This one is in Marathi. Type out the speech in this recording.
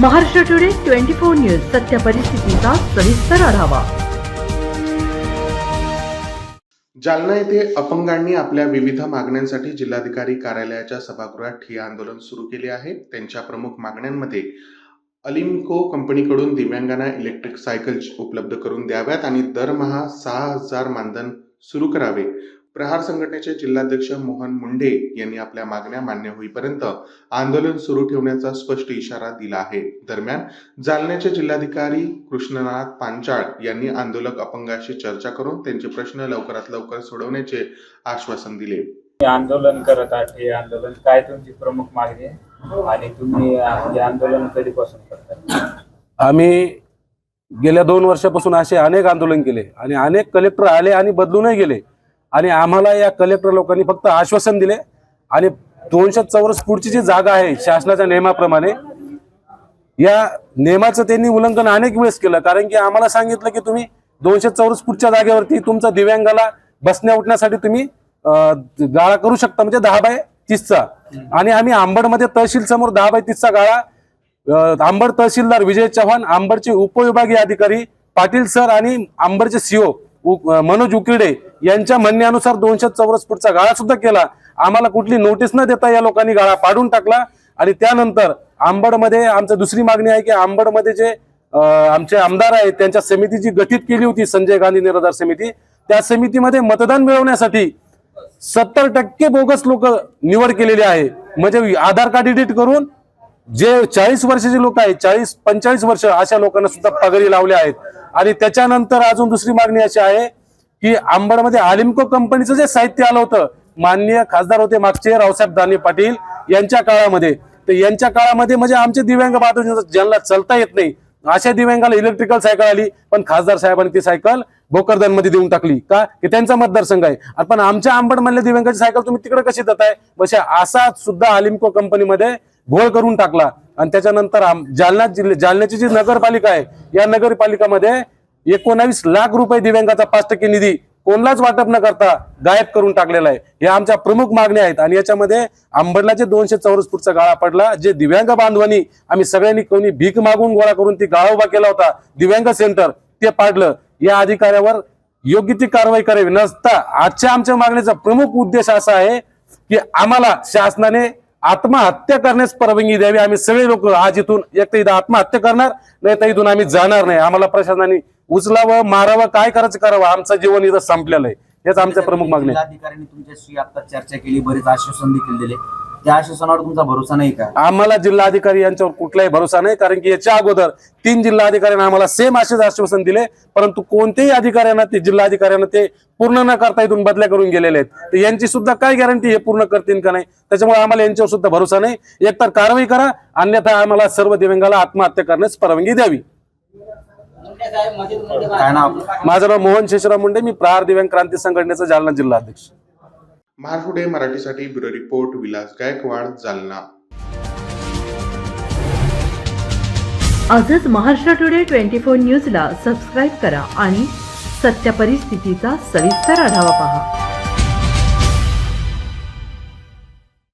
Maharashtra today twenty four news सत्य परिस्थितीचा सविस्तर आढावा. जालना येथे अपंगांनी आपल्या विविध मागण्यांसाठी जिल्हाधिकारी कार्यालयाच्या सभागृहात ठिय्या आंदोलन सुरू केले आहे. त्यांच्या प्रमुख मागण्यांमध्ये अलिमको कंपनीकडून दिव्यांगांना इलेक्ट्रिक सायकल उपलब्ध करून द्याव्यात आणि दरमहा सहा हजार मानधन सुरू करावे. प्रहार संघटनेचे जिल्हाध्यक्ष मोहन मुंडे यांनी आपल्या मागण्या मान्य होईपर्यंत आंदोलन सुरू ठेवण्याचा स्पष्ट इशारा दिला आहे. दरम्यान जालन्याचे जिल्हाधिकारी कृष्णनाथ पांचाळ यांनी आंदोलक अपंगाशी चर्चा करून त्यांचे प्रश्न लवकरात लवकर सोडवण्याचे आश्वासन दिले. आंदोलन करत आहात हे आंदोलन काय तुमची प्रमुख मागणी आहे? आणि तुम्ही हे आंदोलन कधीपासून करताय? आम्ही गेल्या दोन वर्षापासून असे अनेक आंदोलन केले आणि अनेक कलेक्टर आले आणि बदलूनही गेले. आणि आम्हाला या कलेक्टर लोकांनी फक्त आश्वासन दिले. आणि दोनशे चौरस फूटची जी जागा आहे शासनाच्या नियमाप्रमाणे या नियमाचं त्यांनी उल्लंघन अनेक वेळेस केलं. कारण की आम्हाला सांगितलं की तुम्ही दोनशे चौरस फूटच्या जागेवरती तुमचा दिव्यांगाला बसण्या उठण्यासाठी तुम्ही गाळा करू शकता म्हणजे दहा बाय तीसचा. आणि आम्ही आंबडमध्ये तहसील समोर दहा बाय तीसचा गाळा आंबड तहसीलदार विजय चव्हाण आंबडचे उपविभागीय अधिकारी पाटील सर आणि आंबडचे सीओ मनोज उकिरडे यांच्या म्हणण्यानुसार दोनशे चौरस फूटचा गाळा सुद्धा केला. आम्हाला कुठली नोटीस न देता या लोकांनी गाळा पाडून टाकला. आणि त्यानंतर आंबडमध्ये आमचं दुसरी मागणी आहे की आंबडमध्ये जे आमचे आमदार आहेत त्यांच्या समिती जी गठीत केली होती संजय गांधी निराधार समिती त्या समितीमध्ये मतदान मिळवण्यासाठी सत्तर टक्के बोगस लोक निवड केलेली आहे. म्हणजे आधार कार्ड एडिट करून जे चाळीस वर्षाचे लोक आहेत चाळीस पंचेचाळीस वर्ष अशा लोकांना सुद्धा पगारी लावल्या आहेत. आणि त्याच्यानंतर अजून दुसरी मागणी अशी आहे की आंबडमध्ये आलिमको कंपनीचं जे साहित्य आलं होतं माननीय खासदार होते मागचे रावसाहेब दानवे पाटील यांच्या काळामध्ये. तर यांच्या काळामध्ये म्हणजे आमचे दिव्यांग बांधव ज्यांना चलता येत नाही अशा दिव्यांगाला इलेक्ट्रिकल सायकल आली पण खासदार साहेबांनी ती सायकल भोकरदनमध्ये देऊन टाकली. का? की त्यांचा मतदारसंघ आहे. पण आमच्या आंबड मधल्या दिव्यांगाची सायकल तुम्ही तिकडे कशी देताय? बसे असा सुद्धा आलिमको कंपनीमध्ये घोळ करून टाकला. आणि त्याच्यानंतर जालना जिल्हे जालन्याची जी नगरपालिका आहे या नगरपालिकामध्ये एकोणावीस लाख रुपये दिव्यांगाचा पाच टक्के निधी कोणलाच वाटप न करता गायब करून टाकलेला आहे. या आमच्या प्रमुख मागण्या आहेत. आणि याच्यामध्ये आंबडला जे दोनशे चौरस फूटचा गाळा पडला. जे दिव्यांग बांधवांनी आम्ही सगळ्यांनी कोणी भीक मागून गोळा करून ती गाळा उभा केला होता दिव्यांग सेंटर ते पाडलं. या अधिकाऱ्यावर योग्य ती कारवाई करावी. नसता आजच्या आमच्या मागणीचा प्रमुख उद्देश असा आहे की आम्हाला शासनाने आत्महत्या करण्यास परवानगी द्यावी. आम्ही सगळे लोक आज इथून एक तर इथं आत्महत्या करणार नाही तर इथून आम्ही जाणार नाही. आम्हाला प्रशासनाने उचलावं मारावं काय करायचं करावं? आमचं जीवन इथं संपलेलं आहे. हेच आमच्या प्रमुख मागणी आहे. जिल्हाधिकाऱ्यांनी तुमच्याशी आता चर्चा केली बरेच आश्वासन देखील दिले. त्या आश्वासनावर तुमचा भरोसा नाही का? आम्हाला जिल्हाधिकारी यांच्यावर कुठलाही भरोसा नाही कारण की याच्या अगोदर तीन जिल्हाधिकाऱ्यांना आम्हाला सेम असेच आश्वासन दिले परंतु कोणत्याही अधिकाऱ्यांना ते जिल्हाधिकाऱ्यांना ते पूर्ण न करता इथून बदल्या करून गेलेले आहेत. तर यांची सुद्धा काय गॅरंटी हे पूर्ण करतील का नाही? त्याच्यामुळे आम्हाला यांच्यावर सुद्धा भरोसा नाही. एकतर कारवाई करा अन्यथा आम्हाला सर्व दिव्यांगाला आत्महत्या करण्यास परवानगी द्यावी. काय नाव? माझं नाव मोहन शेषराव मुंडे. मी प्रहार दिव्यांग क्रांती संघटनेचा जालना जिल्हा अध्यक्ष महाराष्ट्र डे मराठीसाठी ब्युरो रिपोर्ट विलास गायकवाड जालना. आजच महाराष्ट्र टुडे ट्वेंटी फोर न्यूजला सबस्क्राईब करा आणि सत्य परिस्थितीचा सविस्तर आढावा पहा.